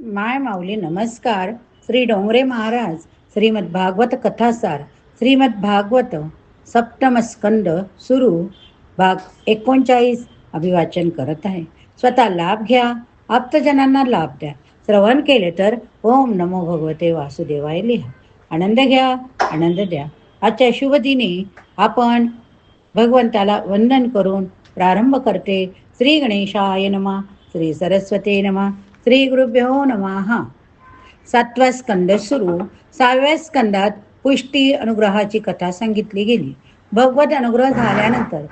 माय माऊली नमस्कार. श्री डोंगरे महाराज श्रीमद भागवत कथासार श्रीमद भागवत सप्तम स्कंद सुरू. भाग एकोणचाळीस अभिवाचन करत आहे. स्वतः लाभ घ्या आप्तजनांना लाभ द्या. श्रवण केले तर ओम नमो भगवते वासुदेवाय लिहा. आनंद घ्या आनंद द्या. आजच्या शुभ दिनी आपण भगवंताला वंदन करून प्रारंभ करते. श्री गणेशाय नमा श्री सरस्वती नमा श्री गुरुभ्यो नमः. सातवा स्कंद सुरू सहाव्या स्कंदात पुष्टी अनुग्रहाची कथा सांगितली गेली. भगवत अनुग्रह झाल्यानंतर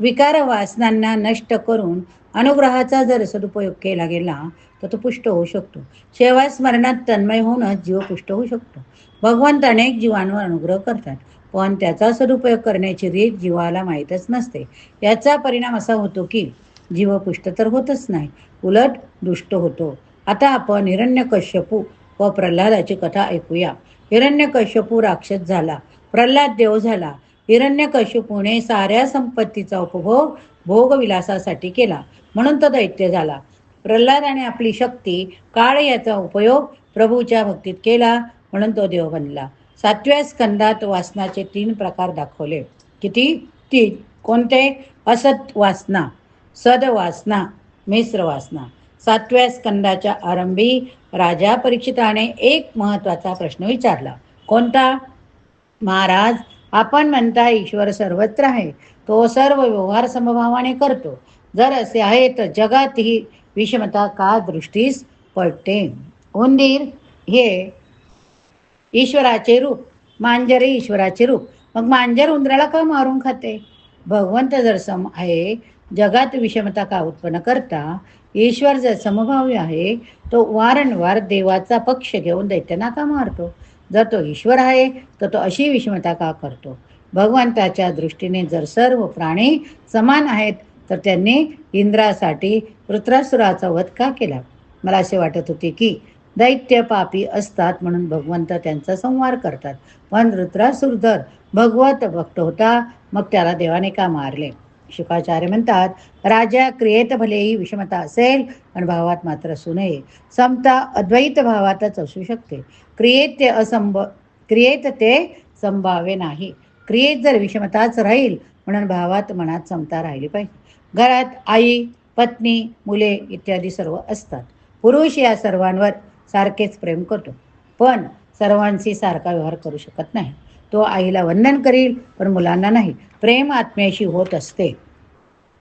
विकार वासनांना नष्ट करून अनुग्रहाचा जर सदुपयोग केला गेला तर तो पुष्ट होऊ शकतो. शेवा स्मरणात तन्मय होऊनच जीव पुष्ट होऊ शकतो. भगवंत अनेक जीवांवर अनुग्रह करतात पण त्याचा सदुपयोग करण्याची रीत जीवाला माहीतच नसते. याचा परिणाम असा होतो की जीव पुष्ट तर होतच नाही उलट दुष्ट होतो. आता आपण हिरण्यकश्यपू व प्रल्हादाची कथा ऐकूया. हिरण्यकश्यपू राक्षस झाला. प्रल्हाद देव झाला. हिरण्यकश्यपूने साऱ्या संपत्तीचा उपभोग भोगविलासासाठी केला. म्हणून तो दैत्य झाला. प्रल्हादाने आपली शक्ती काळ याचा उपयोग प्रभूच्या भक्तीत केला. म्हणून तो देव बनला. सातव्या स्कंदात वासनाचे तीन प्रकार दाखवले. किती? तीन. कोणते? असत वासना सद वासना मिश्र वासना. सातव्या स्कंदाच्या आरंभी राजा परीक्षिताने एक महत्त्वाचा प्रश्न विचारला. कोणता? महाराज आपण म्हणता ईश्वर सर्वत्र आहे. तो सर्व व्यवहार समभावाने करतो. जर असे आहे तर जगात ही विषमता का दृष्टीस पडते? उंदीर हे ईश्वराचे रूप. मांजर हे ईश्वराचे रूप. मग मांजर उंदराला का मारून खाते? भगवंत जर सम आहे जगात विषमता का उत्पन्न करता? ईश्वर जर समभावी आहे तो वारंवार देवाचा पक्ष घेऊन दैत्यांना का मारतो. जर तो ईश्वर आहे तर तो अशी विषमता का करतो? भगवंताच्या दृष्टीने जर सर्व प्राणी समान आहेत तर त्यांनी इंद्रासाठी वृत्रासुराचा वध का केला? मला असे वाटत होते की दैत्य पापी असतात म्हणून भगवंत त्यांचा संवार करतात. पण वृत्रासुरधर भगवत भक्त होता मग त्याला देवाने का मारले? शुकाचार्य म्हणतात राजा क्रियेत भलेही विषमता असेल पण भावात मात्र असू नये. समता अद्वैत भावातच असू शकते. क्रियेत ते असंभ क्रियेत ते संभाव्य नाही. क्रियेत जर विषमताच राहील म्हणून भावात मनात समता राहिली पाहिजे. घरात आई पत्नी मुले इत्यादी सर्व असतात. पुरुष या सर्वांवर सारखेच प्रेम करतो. पण सर्वांशी सारखा व्यवहार करू शकत नाही. तो आईला वंदन करील पण मुलांना नाही. प्रेम आत्म्याशी होत असते.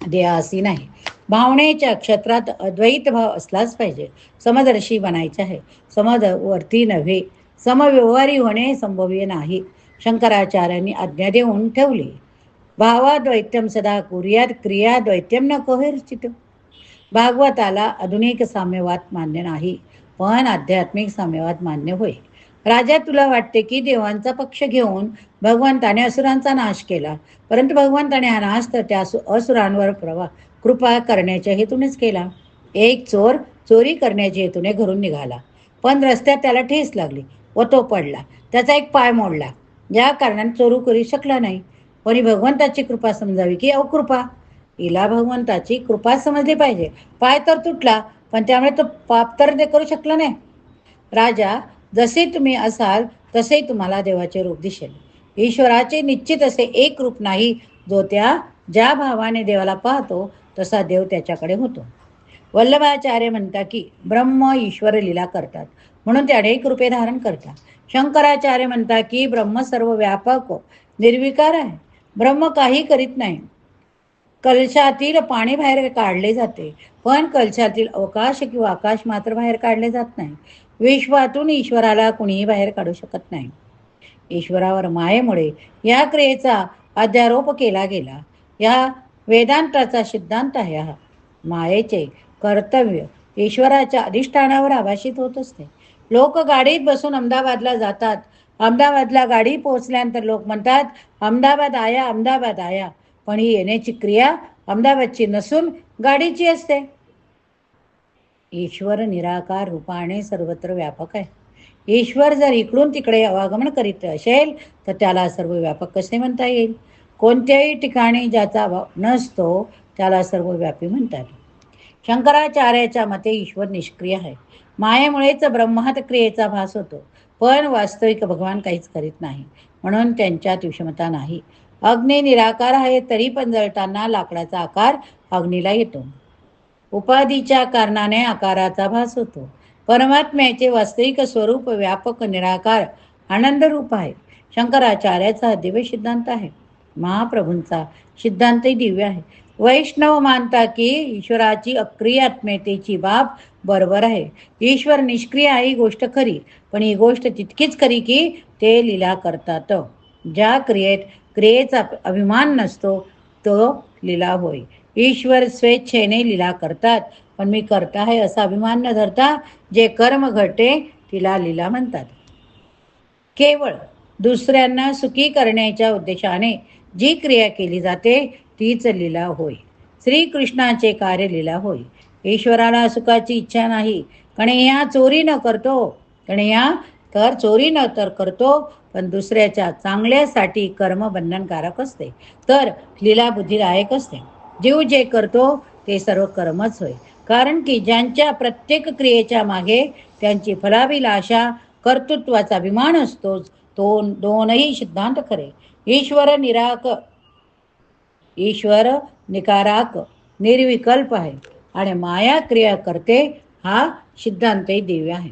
देहासी नाही. भावनेच्या क्षेत्रात अद्वैत भाव असलाच पाहिजे. समदर्शी बनायचे आहे. समदवर्ती नव्हे. समव्यवहारी होणे संभव्य नाही. शंकराचार्यांनी आज्ञा देऊन ठेवली. भावाद्वैत्यम सदा कुर्यात क्रिया द्वैत्यम न कोहेर्चित. भागवताला आधुनिक साम्यवाद मान्य नाही. पण आध्यात्मिक साम्यवाद मान्य होय. राजा तुला वाटते की देवांचा पक्ष घेऊन भगवंताने असुरांचा नाश केला? परंतु भगवंताने हा नाश तर त्या असुरांवर प्रवा कृपा करण्याच्या हेतूनेच केला. एक चोर चोरी करण्याच्या हेतूने घरून निघाला. पण रस्त्यात त्याला ठेस लागली व तो पडला. त्याचा एक पाय मोडला. या कारणाने चोरू करू शकला नाही. पण भगवंताची कृपा समजावी की अकृपा? हिला भगवंताची कृपा समजली पाहिजे. पाय तर तुटला पण त्यामुळे तो पाप तर ते करू शकला नाही. राजा जसे तुम्ही असाल तसे तुम्हाला देवाचे रूप दिसेल. ईश्वराचे निश्चित असे एक रूप नाही जो त्या ज्या भावाने देवाला पाहतो तसा देव त्याच्याकडे होतो. वल्लभाचार्य म्हणतात की ब्रह्म ईश्वर लीला करतात. म्हणून ते अनेक रूपे धारण करतात. शंकराचार्य म्हणतात की ब्रह्म सर्व व्यापक निर्विकार आहे. ब्रह्म काही करीत नाही. कलशातील पाणी बाहेर काढले जाते. पण कलशातील अवकाश किंवा आकाश मात्र बाहेर काढले जात नाही. विश्वातून ईश्वराला कुणीही बाहेर काढू शकत नाही. ईश्वरावर मायेमुळे या क्रियेचा अध्यारोप केला गेला. या वेदांताचा सिद्धांत आहे हा. मायेचे कर्तव्य ईश्वराच्या अधिष्ठानावर आभाषित होत असते. लोक गाडीत बसून अहमदाबादला जातात. अहमदाबादला गाडी पोहोचल्यानंतर लोक म्हणतात अहमदाबाद आया अहमदाबाद आया. पण ही येण्याची क्रिया अहमदाबादची नसून गाडीची असते. ईश्वर निराकार रूपाने सर्वत्र व्यापक आहे. ईश्वर जर इकडून तिकडे अवागमन करीत असेल तर त्याला सर्व व्यापक कसे म्हणता येईल? कोणत्याही ठिकाणी ज्याचा अभाव नसतो त्याला सर्व व्यापी म्हणतात शंकराचार्याच्या मते ईश्वर निष्क्रिय आहे. मायेमुळेच ब्रह्मात क्रियेचा भास होतो पण वास्तविक भगवान काहीच करीत नाही म्हणून त्यांच्यात विषमता नाही. अग्नी निराकार आहे तरी पण जळताना लाकडाचा आकार अग्नीला येतो. उपाधीच्या कारणाने आकाराचा भास होतो. परमात्म्याचे वास्तविक स्वरूप व्यापक निराकार आनंदरूप आहे. शंकराचार्याचा दिव्य सिद्धांत आहे. महाप्रभूंचा सिद्धांतही दिव्य आहे. वैष्णव मानता की ईश्वराची अक्रियात्मतेची बाब बरोबर आहे. ईश्वर निष्क्रिय आहे ही गोष्ट खरी पण ही गोष्ट तितकीच खरी की ते लीला करतात. ज्या क्रियेत क्रियेचा अभिमान नसतो तो लीला होय. ईश्वर स्वेच्छेने लीला करतात. पण मी करता आहे असा अभिमान न धरता जे कर्म घडते तिला लीला म्हणतात. केवळ दुसऱ्यांना सुखी करण्याच्या उद्देशाने जी क्रिया केली जाते तीच लीला होय. श्रीकृष्णाचे कार्य लीला होय. ईश्वराला सुखाची इच्छा नाही. कणया चोरी न करतो. कणया कर चोरी न तर करतो पण दुसऱ्याच्या चांगल्यासाठी कर्म बंधनकारक असते. तर लीला बुद्धिदायक असते. जीव जे करतो ते सर्व कर्मच होय. कारण की ज्यांच्या प्रत्येक क्रियेच्या मागे त्यांची फलाभिलाषा कर्तृत्वाचा अभिमान असतोच तो दोनही सिद्धांत खरे. ईश्वर निराक ईश्वर निकाराक निर्विकल्प आहे. आणि माया क्रिया करते हा सिद्धांतही दिव्य आहे.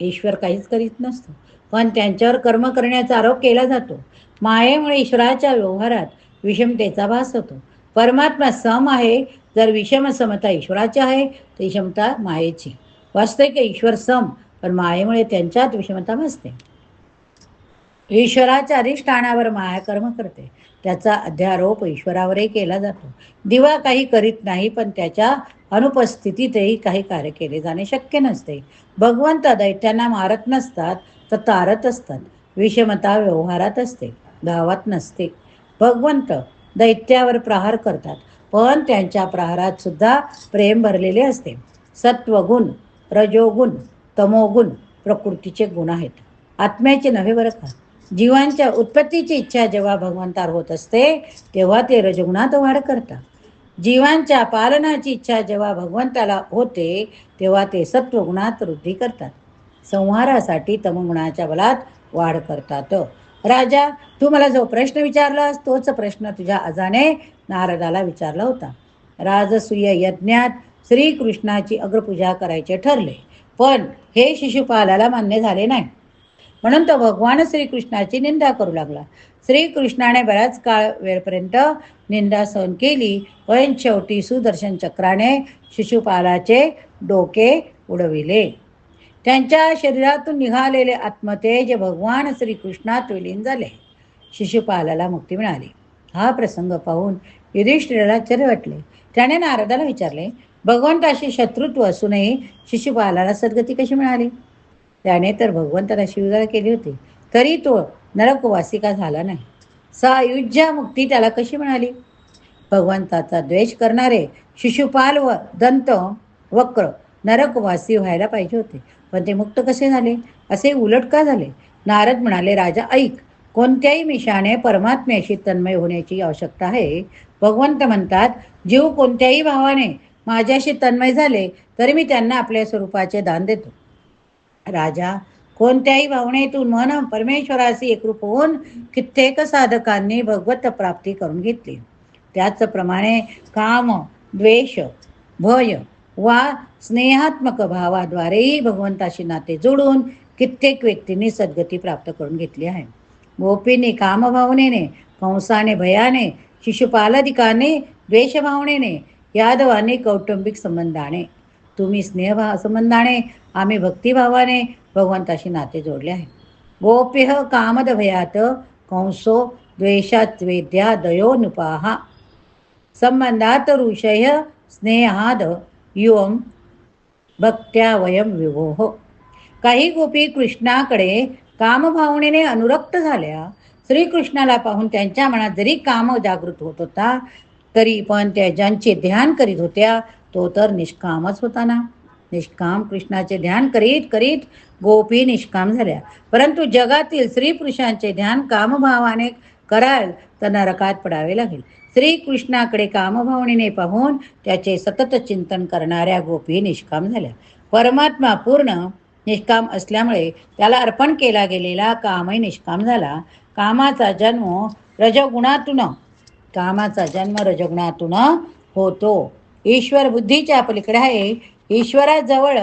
ईश्वर काहीच करीत नसतो. पण त्यांच्यावर कर्म करण्याचा आरोप केला जातो. मायेमुळे ईश्वराच्या व्यवहारात विषमतेचा भास होतो. परमात्मा सम आहे जर विषम समता ईश्वराची आहे तर क्षमता मायेची. वाचते की ईश्वर सम पण मायेमुळे त्यांच्यात विषमता भासते. ईश्वराच्या अधिष्ठानावर माया कर्म करते. त्याचा अध्यारोप ईश्वरावरही केला जातो. दिवा काही करीत नाही पण त्याच्या अनुपस्थितीतही काही कार्य केले जाणे शक्य नसते. भगवंत दैत्यांना मारत नसतात तर तारत असतात. विषमता व्यवहारात असते गावात नसते. भगवंत दैत्यावर प्रहार करतात. पण त्यांच्या प्रहारात सुद्धा प्रेम भरलेले असते. सत्वगुण रजोगुण तमोगुण प्रकृतीचे गुण आहेत. आत्म्याचे नव्हे बरं का? जीवांच्या उत्पत्तीची इच्छा जेव्हा भगवंतार होत असते तेव्हा ते रजगुणात वाढ करतात. जीवांच्या पालनाची इच्छा जेव्हा भगवंताला होते तेव्हा ते सत्वगुणात वृद्धी करतात. संहारासाठी तमगुणाच्या बलात वाढ करतात. राजा तू मला जो प्रश्न विचारलास तोच प्रश्न तुझ्या अजाने नारदाला विचारला होता. राजसूय यज्ञात श्रीकृष्णाची अग्रपूजा करायचे ठरले पण हे शिशुपालाला मान्य झाले नाही. म्हणून तो भगवान श्रीकृष्णाची निंदा करू लागला. श्रीकृष्णाने बऱ्याच काळ वेळपर्यंत निंदा सहन केली पण शेवटी सुदर्शन चक्राने शिशुपालाचे डोके उडविले. त्यांच्या शरीरातून निघालेले आत्मतेज भगवान श्रीकृष्णात विलीन झाले. शिशुपालाला मुक्ती मिळाली. हा प्रसंग पाहून युधिष्ठिराला आश्चर्य वाटले. त्याने नारदाला विचारले भगवंताशी शत्रुत्व असूनही शिशुपालाला सद्गती कशी मिळाली? त्याने तर भगवंताला शिवगाळ केली होती. तरी तो नरकवासिका झाला नाही. सायुज्या मुक्ती त्याला कशी मिळाली? भगवंताचा द्वेष करणारे शिशुपाल व दंत वक्र नरकवासी व्हायला पाहिजे होते. पण ते मुक्त कसे झाले? असे उलट का झाले? नारद म्हणाले राजा ऐक. कोणत्याही मिशाने परमात्म्याशी तन्मय होण्याची आवश्यकता आहे. भगवंत म्हणतात जीव कोणत्याही भावाने माझ्याशी तन्मय झाले तरी मी त्यांना आपल्या स्वरूपाचे दान देतो. राजा कोणत्याही भावनेतून मन परमेश्वराशी एकरूप होऊन कित्येक साधकांनी भगवत प्राप्ती करून घेतली. त्याचप्रमाणे काम द्वेष भय वा स्नेहात्मक भावाद्वारेही भगवंताशी नाते जोडून कित्येक व्यक्तींनी सद्गती प्राप्त करून घेतली आहे. गोपींनी कामभावनेने कंसाने भयाने शिशुपालदिकाने द्वेषभावनेने यादवाने कौटुंबिक संबंधाने. तुम्ही स्नेहभाव संबंधाने आम्ही भक्तिभावाने भगवंताशी नाते जोडले आहे. गोप्य कामद भयात कंसो द्वेषात वेद्या दयोनुपाहा. संबंधात ऋषय स्नेहाद योम भक्त्या वयम विभोह काही गोपी कृष्णाकडे कामभावनेने अनुरक्त झाल्या. श्रीकृष्णाला पाहून त्यांच्या मनात जरी काम जागृत होत होता तरी पण त्या ज्यांचे ध्यान करीत होत्या तो तर निष्कामच होता ना. निष्काम कृष्णाचे ध्यान करीत करीत गोपी निष्काम झाल्या. परंतु जगातील स्त्री पुरुषांचे ध्यान कामभावाने कराल तर नरकात पडावे लागेल. श्रीकृष्णाकडे कामभावनेने पाहून त्याचे सतत चिंतन करणाऱ्या गोपी निष्काम झाल्या. परमात्मा पूर्ण निष्काम असल्यामुळे त्याला अर्पण केला गेलेला कामही निष्काम झाला. कामाचा जन्म रजगुणातून कामाचा जन्म रजगुणातून होतो. ईश्वर बुद्धीच्या पलीकडे आहे. ईश्वराजवळ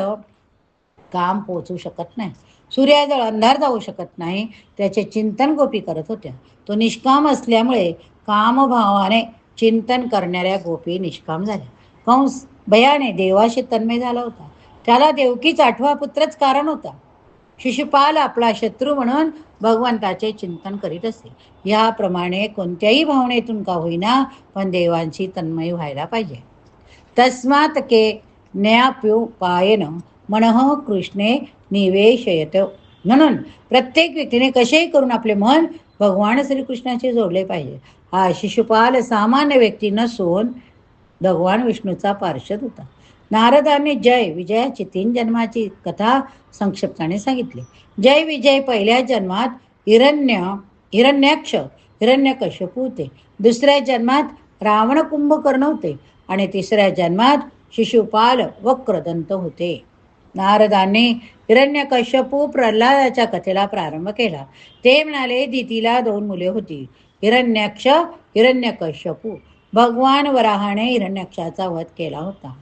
काम पोचू शकत नाही. सूर्याजवळ अंधार जाऊ शकत नाही. त्याचे चिंतन गोपी करत होत्या. तो निष्काम असल्यामुळे कामभावाने चिंतन करणाऱ्या गोपी निष्काम झाल्या. कंस भयाने देवाशी तन्मय झाला होता. त्याला देवकीच आठवा पुत्रच कारण होता. शिशुपाल आपला शत्रू म्हणून भगवंताचे चिंतन करीत असे. याप्रमाणे कोणत्याही भावनेतून का होईना पण देवांशी तन्मय व्हायला पाहिजे. तस्मात के न्याप्युपायन मनः कृष्णे निवेशयत. म्हणून प्रत्येक व्यक्तीने कसेही करून आपले मन भगवान श्रीकृष्णाशी जोडले पाहिजे. हा शिशुपाल सामान्य व्यक्ती नसून भगवान विष्णूचा पार्षद होता. नारदाने जय विजयाची तीन जन्माची कथा संक्षिप्ताने सांगितली. जय विजय पहिल्या जन्मात हिरण्य हिरण्याक्ष हिरण्यकश्यपू होते. दुसऱ्या जन्मात रावण कुंभकर्ण होते आणि तिसऱ्या जन्मात शिशुपाल वक्रदंत होते. नारदाने हिरण्यकश्यपू प्रल्हादाच्या कथेला प्रारंभ केला. ते म्हणाले दितीला दोन मुले होती. हिरण्याक्ष हिरण्यकश्यपू. भगवान वराहाने हिरण्याक्षाचा वध केला होता.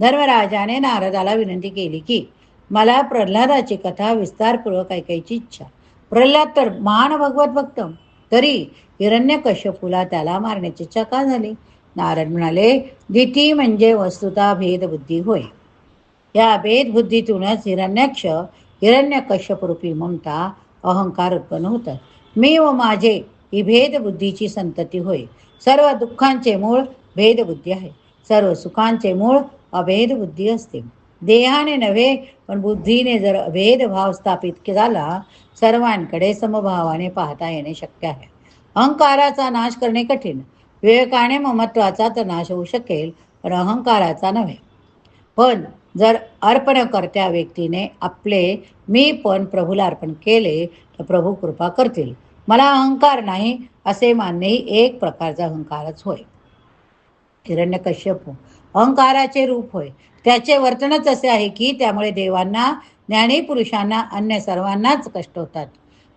धर्मराजाने नारदाला विनंती केली की मला प्रल्हादाची कथा विस्तारपूर्वक ऐकायची इच्छा. प्रल्हाद तर महान भगवत भक्त. तरी हिरण्यकश्यपूला त्याला मारण्याची इच्छा का झाली. नारद म्हणाले दिती म्हणजे वस्तुता भेदबुद्धी होय. या भेदबुद्धीतूनच हिरण्याक्ष हिरण्यकश्यपरूपी ममता अहंकार उत्पन्न होतात. मी व माझे ही भेदबुद्धीची संतती होय. सर्व दुःखांचे मूळ भेदबुद्धी आहे. सर्व सुखांचे मूळ अभेद बुद्धी असते. देहाने नव्हे पण बुद्धीने जर अभेदभाव स्थापित झाला सर्वांकडे समभावाने पाहता येणे शक्य आहे. अहंकाराचा नाश करणे कठीण. विवेकाने ममत्वाचा तर नाश होऊ शकेल पण अहंकाराचा नव्हे. पण जर अर्पणकर्त्या व्यक्तीने आपले मी पण प्रभूला अर्पण केले तर प्रभू कृपा करतील. मला अहंकार नाही असे मानणेही एक प्रकारचा अहंकारच होय. हिरण्यकश्यप अहंकाराचे रूप होय. त्याचे वर्तनच असे आहे की त्यामुळे देवांना ज्ञानी पुरुषांना अन्य सर्वांनाच कष्ट होतात.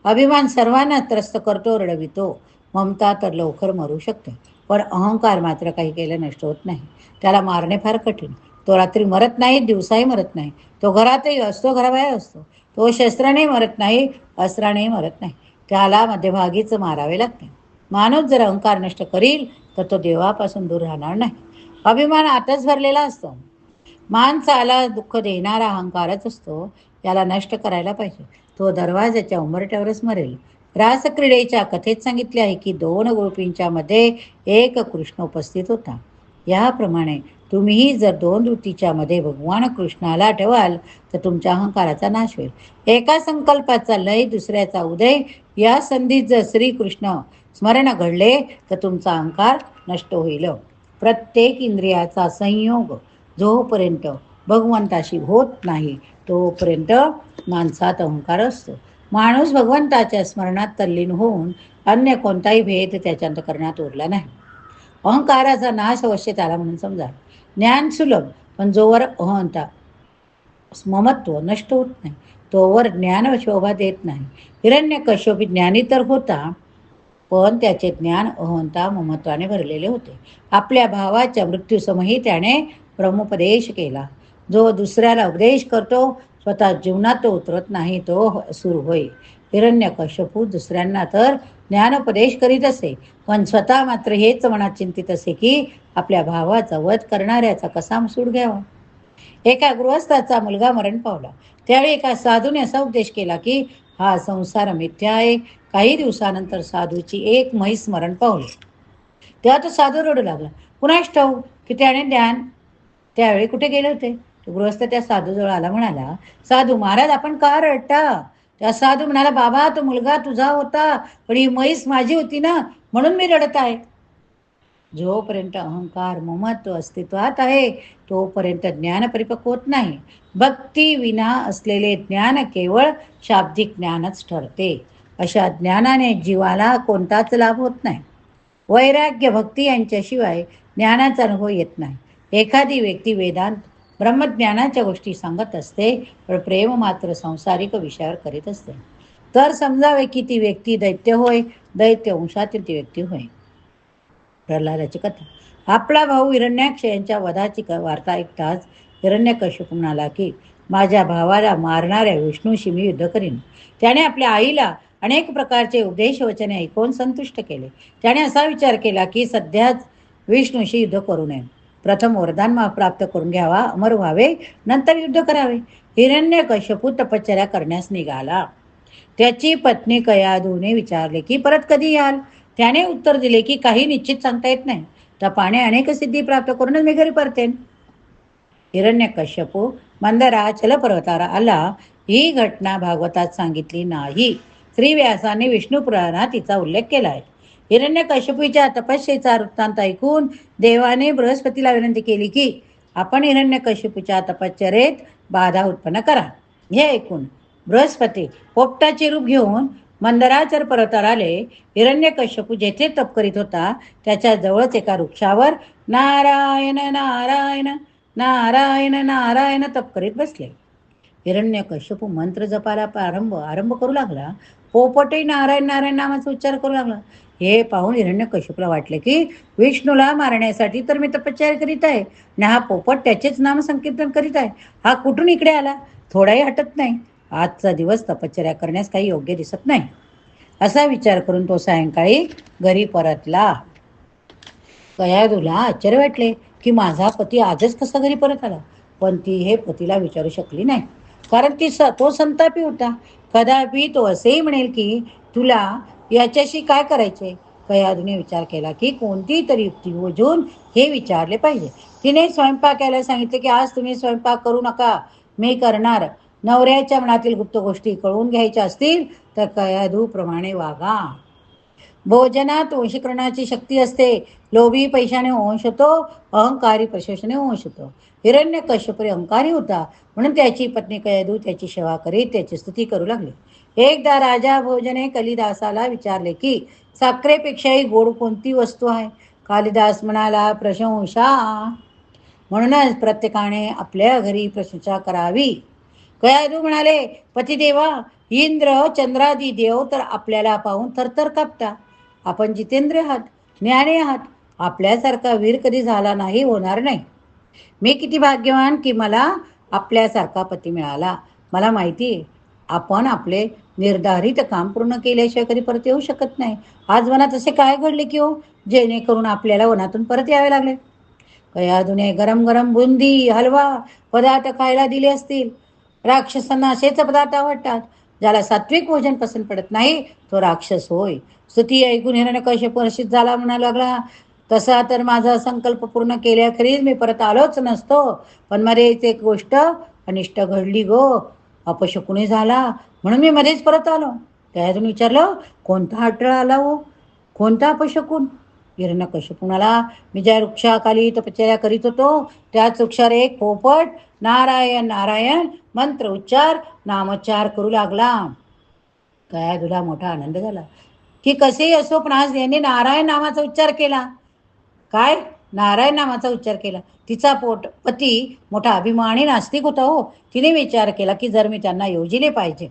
अभिमान सर्वांना त्रस्त करतो रडवितो. ममता तर लवकर मरू शकते. पण अहंकार मात्र काही केलं नष्ट होत नाही. त्याला मारणे फार कठीण. तो रात्री मरत नाही दिवसाही मरत नाही. तो घरातही असतो घराबाहेर असतो. तो शस्त्रानेही मरत नाही अस्त्रानेही मरत नाही. त्याला मध्यभागीच मारावे लागते. माणूस जर अहंकार नष्ट करील तर तो देवापासून दूर राहणार नाही. अभिमान आताच भरलेला असतो. माणसाला दुःख देणारा अहंकारच असतो. याला नष्ट करायला पाहिजे. तो दरवाजाच्या उंबरट्यावरच मरेल. रासक्रीडेच्या कथेत सांगितले आहे की दोन गोपींच्या मध्ये एक कृष्ण उपस्थित होता. याप्रमाणे तुम्हीही जर दोन वृत्तीच्या मध्ये भगवान कृष्णाला ठेवाल तर तुमच्या अहंकाराचा नाश होईल. एका संकल्पाचा लय दुसऱ्याचा उदय. या संधीत जर श्रीकृष्ण स्मरण घडले तर तुमचा अहंकार नष्ट होईल. प्रत्येक इंद्रियाचा संयोग जोपर्यंत भगवंताशी होत नाही तोपर्यंत माणसात अहंकार असतो. माणूस भगवंताच्या स्मरणात तल्लीन होऊन अन्य कोणताही भेद त्याच्या अंतकरणात उरला नाही. अहंकाराचा नाश अवश्य त्याला म्हणून समजा. ज्ञान सुलभ पण जोवर अहंता ममत्व नष्ट होत नाही. तोवर ज्ञान शोभा देत नाही. हिरण्य कश्यपी ज्ञानी तर होता पण त्याचे ज्ञान अहंता ममत्वाने भरलेले होते. आपल्या भावाच्या मृत्यूसमही त्याने ब्रह्मोपदेश केला. जो दुसऱ्याला उपदेश करतो स्वतः जीवनात तो उतरत नाही तो सुरू होईल हिरण्य कश्यपू दुसऱ्यांना तर ज्ञानोपदेश करीत असे. पण स्वतः मात्र हेच मनात चिंतित असे की आपल्या भावाचा वध करणाऱ्याचा कसा सूड घ्यावा? एका गृहस्थाचा मुलगा मरण पावला. त्यावेळी एका साधूने असा उपदेश केला की हा संसार मिथ्या आहे. काही दिवसानंतर साधूची एक म्हैस मरण पावली. तेव्हा तो साधू रडू लागला. पुन्हा ठाऊ की त्याने ज्ञान? त्यावेळी कुठे गेले होते? गृहस्थ त्या साधूजवळ आला म्हणाला साधू महाराज आपण का रडता? त्या साधू म्हणाला बाबा तो मुलगा तुझा होता पण ही म्हैस माझी होती ना म्हणून मी रडत आहे. जोपर्यंत अहंकार ममत्व अस्तित्वात आहे तोपर्यंत ज्ञान परिपक्व होत नाही. भक्ती विना असलेले ज्ञान केवळ शाब्दिक ज्ञानच ठरते. अशा ज्ञानाने जीवाला कोणताच लाभ होत नाही. वैराग्य भक्ती यांच्याशिवाय ज्ञानाचा अनुभव येत नाही. एखादी व्यक्ती वेदांत ब्रह्मज्ञानाच्या गोष्टी सांगत असते पण प्रेम मात्र संसारिक विषयावर करीत असते. तर समजावे की ती व्यक्ती दैत्य होय दैत्य वंशातील ती व्यक्ती होय. प्रल्हादाची कथा. आपला भाऊ हिरण्याक्ष यांच्या वधाची क- वार्ता ऐकताच हिरण्यकश्यप म्हणाला की माझ्या भावाला मारणाऱ्या विष्णूशी मी युद्ध करीन. त्याने आपल्या आईला अनेक प्रकारचे उपदेश वचने ऐकून संतुष्ट केले. त्याने असा विचार केला की सध्याच विष्णूशी युद्ध करू नये. प्रथम वरदान मा- प्राप्त करून घ्यावा अमर व्हावे नंतर युद्ध करावे. हिरण्यकश्यपू तपश्चर्या करण्यास निघाला. त्याची पत्नी कयाधूने विचारले की परत कधी याल? त्याने उत्तर दिले की काही निश्चित सांगता येत नाही. तपाने अनेक सिद्धी प्राप्त करूनच मी घरी परतेन. हिरण्यकश्यपू मंदरा पर्वतारा आला. ही घटना भागवतात सांगितली नाही. श्रीव्यासाने विष्णुपुराणात विष्णू पुराणात तिचा उल्लेख केला आहे हिरण्यकश्यपूच्या तपस्येचा वृत्तांत ऐकून देवाने बृहस्पतीला विनंती केली की आपण हिरण्यकश्यपूच्या तपश्चरेत बाधा उत्पन्न करा. हे ऐकून बृहस्पती पोपटाचे रूप घेऊन मंदराचर पर्वतावर आले. हिरण्यकश्यपू जेथे तप करीत होता त्याच्या जवळच एका वृक्षावर नारायण नारायण नारायण नारायण तप करीत बसले. हिरण्यकश्यपू मंत्र जपाला प्रारंभ आरंभ करू लागला. पोपटही नारायण नारायण नामाचा उच्चार करू लागला. हे पाहून हिरण्यकश्यपूला वाटले की विष्णूला मारण्यासाठी तर मी तपश्चर्या करीत आहे. आणि हा पोपट त्याचेच नाम संकीर्तन करीत आहे. हा कुठून इकडे आला? थोडाही हटत नाही. आजचा दिवस तपश्चर्या करण्यास काही योग्य दिसत नाही. असा विचार करून तो सायंकाळी घरी परतला. कयादूला आश्चर्य वाटले की माझा पती आजच कसा घरी परत आला? पण ती हे पतीला विचारू शकली नाही. कारण ती स तो संतापी होता. कदापि तो असेही म्हणेल की तुला याच्याशी काय करायचे कयादूने विचार केला की कोणती तरी युक्ती योजून हे विचारले पाहिजे. तिने स्वयंपाक यायला सांगितले की आज तुम्ही स्वयंपाक करू नका. मी करणार. नवऱ्याच्या मनातील गुप्त गोष्टी कळून घ्यायच्या असतील तर कयादूप्रमाणे वागा. भोजनात वशीकरणाची शक्ती असते. लोभी पैशाने वंश होतो अहंकारी प्रशोषणे वंश होतो. हिरण्य कश्यपरी अहंकारी होता म्हणून त्याची पत्नी कयदू त्याची सेवा करीत त्याची स्तुती करू लागली. एकदा राजा भोजने कलिदासाला विचारले की साखरेपेक्षाही गोड कोणती वस्तू आहे? कालिदास म्हणाला प्रशंसा. म्हणूनच प्रत्येकाने आपल्या घरी प्रशंसा करावी. कयादू म्हणाले पतिदेवा इंद्र चंद्रादी देव तर आपल्याला पाहून थरथर कापता. आपण जितेंद्र आहात ज्ञाने आहात आपल्यासारखा वीर कधी झाला नाही होणार नाही. मी किती भाग्यवान की मला आपल्यासारखा पती मिळाला. मला माहिती आहे आपण आपले निर्धारित काम पूर्ण केल्याशिवाय कधी परत येऊ शकत नाही. आज वनात असे काय घडले की हो जेणेकरून आपल्याला वनातून परत यावे लागले? कयादूने गरम गरम बुंदी हलवा पदार्थ खायला दिले असतील? राक्षसांना असेच पदार्थ आवडतात. ज्याला सात्विक भोजन पसंत पडत नाही तो राक्षस होय. स्तुती ऐकून हिरण्य कसे परिचित झाला म्हणा लागला तसा तर माझा संकल्प पूर्ण केल्याखेरीज मी परत आलोच नसतो. पण मरेच एक गोष्ट अनिष्ट घडली गो. अपशकुनी झाला म्हणून मी मध्येच परत आलो. त्यातून विचारलं कोणता अटळ आला हो? कोणता अपशकून? हिरण्य कश्यपुनाला मी ज्या वृक्षाखाली तपचर्या करीत होतो त्याच वृक्षावर एक पोपट नारायण नारायण मंत्र उच्चार नामोच्चार करू लागला. काय तुला मोठा आनंद झाला? की कसेही असो पण आज यांनी नारायण नामाचा उच्चार केला? काय? नारायण नामाचा उच्चार केला. तिचा पोट पती मोठा अभिमानी नास्तिक होता हो. तिने विचार केला की जर मी त्यांना योजिले पाहिजे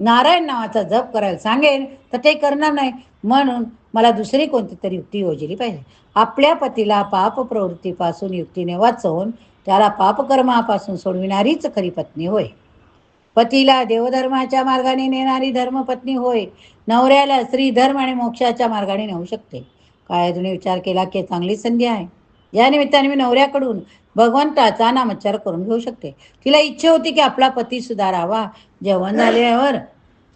नारायण नावाचा जप करायला सांगेन तर ते करणार नाही. म्हणून मला दुसरी कोणती तरी युक्ती योजली पाहिजे. आपल्या पतीला पाप प्रवृत्तीपासून युक्तीने वाचवून त्याला पापकर्मापासून सोडविणारीच खरी पत्नी होय. पतीला देवधर्माच्या मार्गाने नेणारी धर्मपत्नी होय. नवऱ्याला श्रीधर्म आणि मोक्षाच्या मार्गाने नेऊ शकते. काय तुम्ही विचार केला की चांगली संधी आहे. या निमित्ताने मी नवऱ्याकडून भगवंताचा नामोच्चार करून घेऊ शकते. तिला इच्छा होती की आपला पती सुधारावा. जेवण झाल्यावर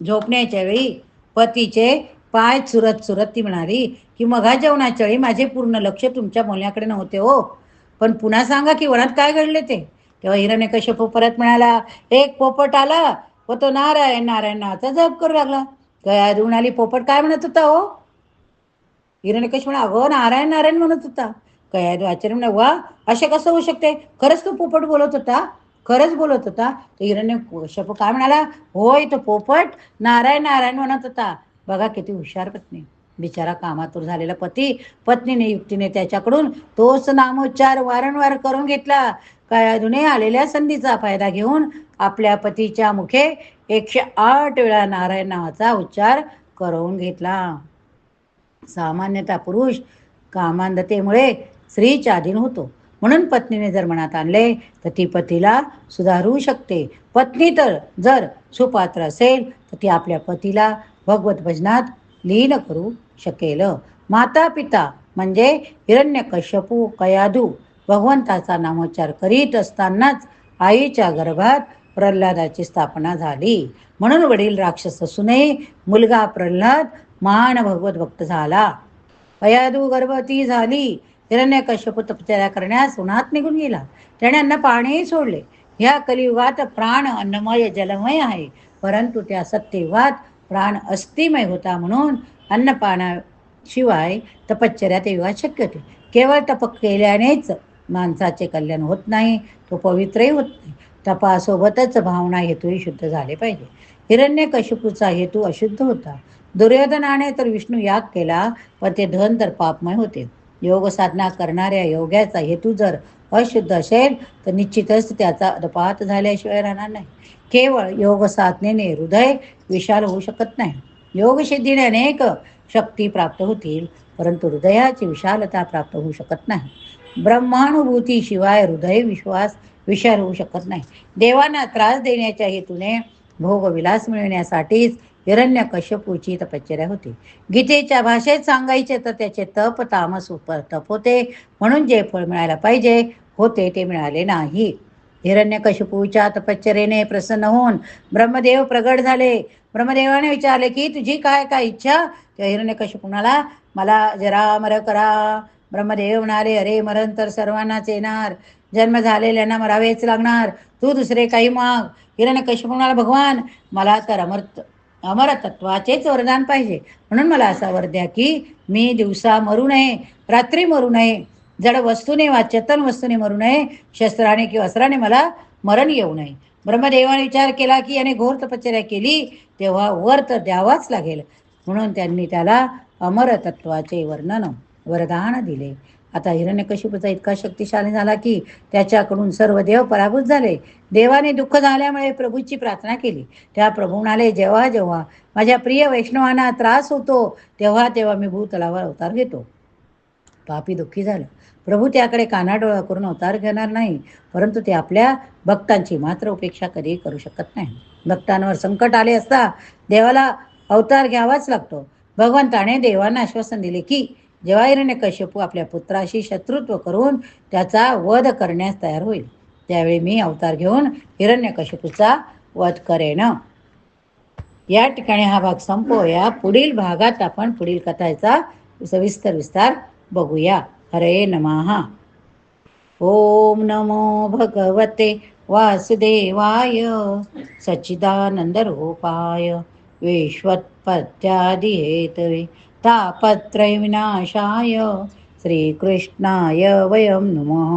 झोपण्याच्या वेळी पतीचे पाय चुरत चुरत ती म्हणाली की मघा जेवणाच्या वेळी माझे पूर्ण लक्ष तुमच्या बोलण्याकडे नव्हते हो. पण पुन्हा सांगा की वनात काय घडले ते. तेव्हा हिरण्य कश्यप परत म्हणाला एक पोपट आला व तो नारायण नारायण नावाचा जप करू लागला. गया म्हणाली पोपट काय म्हणत होता हो? हिरण्यकश म्हणा अगो नारायण नारायण म्हणत होता. कयादू आचार्य म्हणा वा असे कसं होऊ शकते? खरंच तो पोपट बोलत होता? खरंच बोलत होता? तर हिरण्य कश्यप काय म्हणाला होय तो पोपट नारायण नारायण म्हणत होता. बघा किती हुशार पत्नी. बिचारा कामातूर झालेला पती पत्नीने युक्तीने त्याच्याकडून तोच नामोच्चार वारंवार करून घेतला. काळाधुने आलेल्या संधीचा फायदा घेऊन आपल्या पतीच्या मुखे एकशे आठ वेळा नारायण नावाचा उच्चार करून घेतला. सामान्यतः पुरुष कामांधतेमुळे स्त्रीच्या अधीन होतो. म्हणून पत्नीने जर मनात आणले तर ती पतीला सुधारू शकते. पत्नी तर जर सुपात्र असेल तर ती आपल्या पतीला भगवत भजनात लीन करू शकेल. माता पिता म्हणजे हिरण्यकश्यपू कयाधू भगवंताचा नामोच्चार करीत असतानाच आईच्या गर्भात प्रल्हादाची स्थापना झाली. म्हणून वडील राक्षस असूनही मुलगा प्रल्हाद महान भगवत भक्त झाला. कयाधू गर्भवती झाली. हिरण्यकश्यप तपचर्या करण्यास उन्हात निघून गेला. त्याने अन्न पाणीही सोडले. ह्या कलियुगात प्राण अन्नमय जलमय आहे. परंतु त्या सत्ययुगात प्राण अस्थिमय होता म्हणून अन्नपानाशिवाय तपश्चर्या त्या शक्य होते. केवळ तप केल्यानेच माणसाचे कल्याण होत नाही तो पवित्रही होत नाही. तपासोबतच भावना हेतूही शुद्ध झाले पाहिजे. हिरण्यकशिपूचा हेतू अशुद्ध होता. दुर्योधनाने तर विष्णू याग केला पण ते धन तर पापमय होते. योग साधना करणाऱ्या योग्याचा हेतू जर अशुद्ध असेल तर निश्चितच त्याचा अदपात झाल्याशिवाय राहणार नाही. केवळ योग साधनेने हृदय विशाल होऊ शकत नाही. योगसिद्धीने अनेक शक्ती प्राप्त होतील परंतु हृदयाची विशालता प्राप्त होऊ शकत नाही. ब्रह्मानुभूतीशिवाय हृदय विश्वास विशाल होऊ शकत नाही. देवांना त्रास देण्याच्या हेतूने भोगविलास मिळवण्यासाठीच हिरण्य कश्यपूची तपश्चर्या होती. गीतेच्या भाषेत सांगायचे तर त्याचे तप तामस उपर तप होते. म्हणून जे फळ मिळायला पाहिजे होते ते मिळाले नाही. हिरण्यकशिपूच्या तपश्चरेने प्रसन्न होऊन ब्रह्मदेव प्रगट झाले. ब्रह्मदेवाने विचारले की तुझी काय काय इच्छा? त्या हिरण्यकशिपुणाला मला जरा मर करा. ब्रह्मदेव म्हणाले अरे मरण तर सर्वांनाच येणार. जन्म झालेल्यांना मरावेच लागणार. तू दुसरे काही माग. हिरण्यकशिपू म्हणाला भगवान मला तर अमर अमरतत्वाचेच वरदान पाहिजे. म्हणून मला असा वर द्या की मी दिवसा मरू नये रात्री मरू नये. जड वस्तूने वा चेतन वस्तूने मरू नये शस्त्राने किंवा अस्त्राने मला मरण येऊ नये. ब्रह्मदेवाने विचार केला की याने घोर तपश्चर्या केली तेव्हा वर तर द्यावाच लागेल. म्हणून त्यांनी त्याला अमरतत्वाचे वर्णन वरदान दिले. आता हिरण्यकशिपूचा इतका शक्तिशाली झाला की त्याच्याकडून सर्व देव पराभूत झाले. देवाने दुःख झाल्यामुळे प्रभूची प्रार्थना केली. त्या प्रभू म्हणाले जेव्हा जेव्हा माझ्या प्रिय वैष्णवांना त्रास होतो तेव्हा तेव्हा मी भूतलावर अवतार घेतो. पापी दुःखी झालं. प्रभू त्याकडे कानाडोळा करून अवतार घेणार नाही परंतु ते आपल्या भक्तांची मात्र उपेक्षा कधी करू शकत नाही. भक्तांवर संकट आले असता देवाला अवतार घ्यावाच लागतो. भगवंताने देवांना आश्वासन दिले की जेव्हा हिरण्यकश्यपू आपल्या पुत्राशी शत्रुत्व करून त्याचा वध करण्यास तयार होईल त्यावेळी मी अवतार घेऊन हिरण्यकश्यपूचा वध करेन. या ठिकाणी हा भाग संपवूया. पुढील भागात आपण पुढील कथाचा सविस्तर विस्तार बघूया. हरे नमः। ओम नमो भगवते वासुदेवाय सच्चिदानन्दरूपाय विश्वत्पत्यादिहेतवे तापत्रयविनाशाय श्रीकृष्णाय वयं नमः।